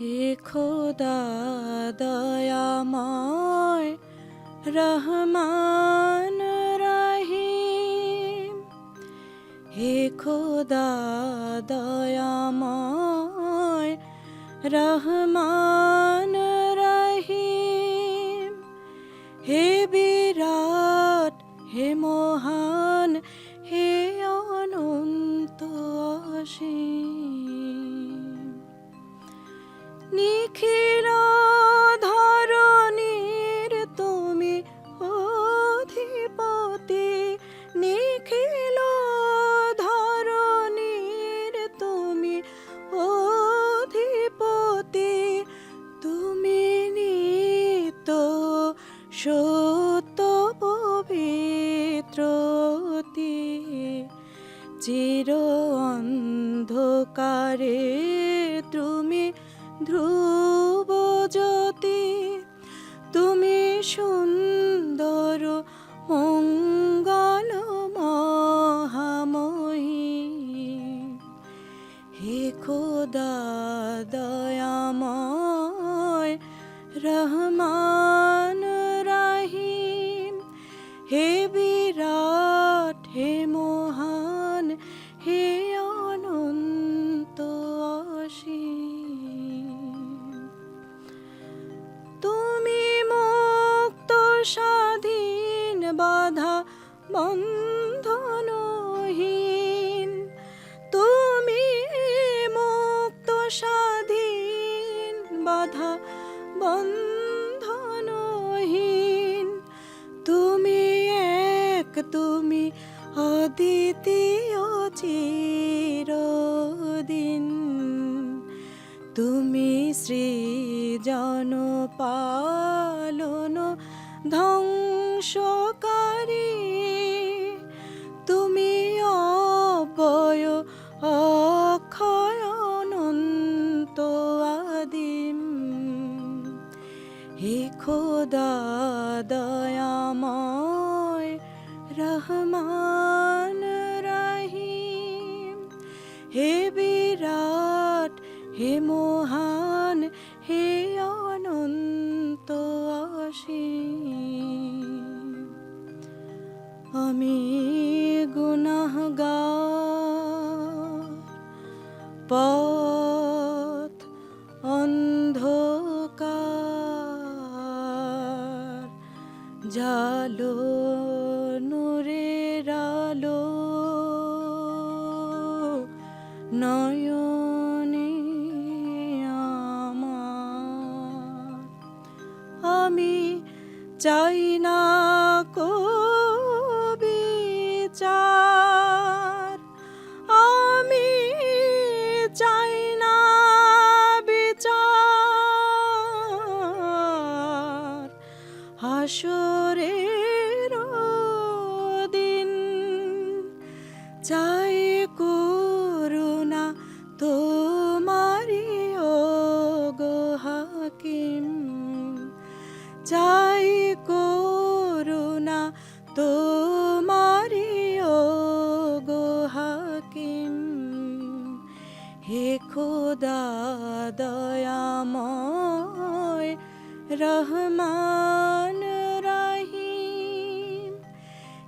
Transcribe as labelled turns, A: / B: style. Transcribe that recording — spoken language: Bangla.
A: হে খোদা দয়াময় রহমান রাহিম। হে খোদা দয়াময় রহমান রাহিম। হে বিরাট হে মহান সত্য পবিত্রতি চির অন্ধকারে তুমি ধ্রুব জ্যোতি তুমি সুন্দর মঙ্গল মহাময়ী। হে খোদা বন্ধনহীন, তুমি মুক্ত স্বাধীন, বাধা বন্ধনহীন, তুমি এক, তুমি অদ্বিতীয় চিরদিন, তুমি সৃজন পালন ধ্বংসকারী দয়াময় রহমান রাহিম। হে বিরাট হে মহান হে অনন্ত অসীম। আমি গুনাহগার পথ অন্ধকার জালো নূরের আলো নয়নে আমার। আমি চাই না বিচার হাসরের দিন চাই করুণা তোমারি ও গো হাকিম। চাই করুণা তোমারি ও গো হাকিম। হে খোদা দয়াময় রহমান রাহিম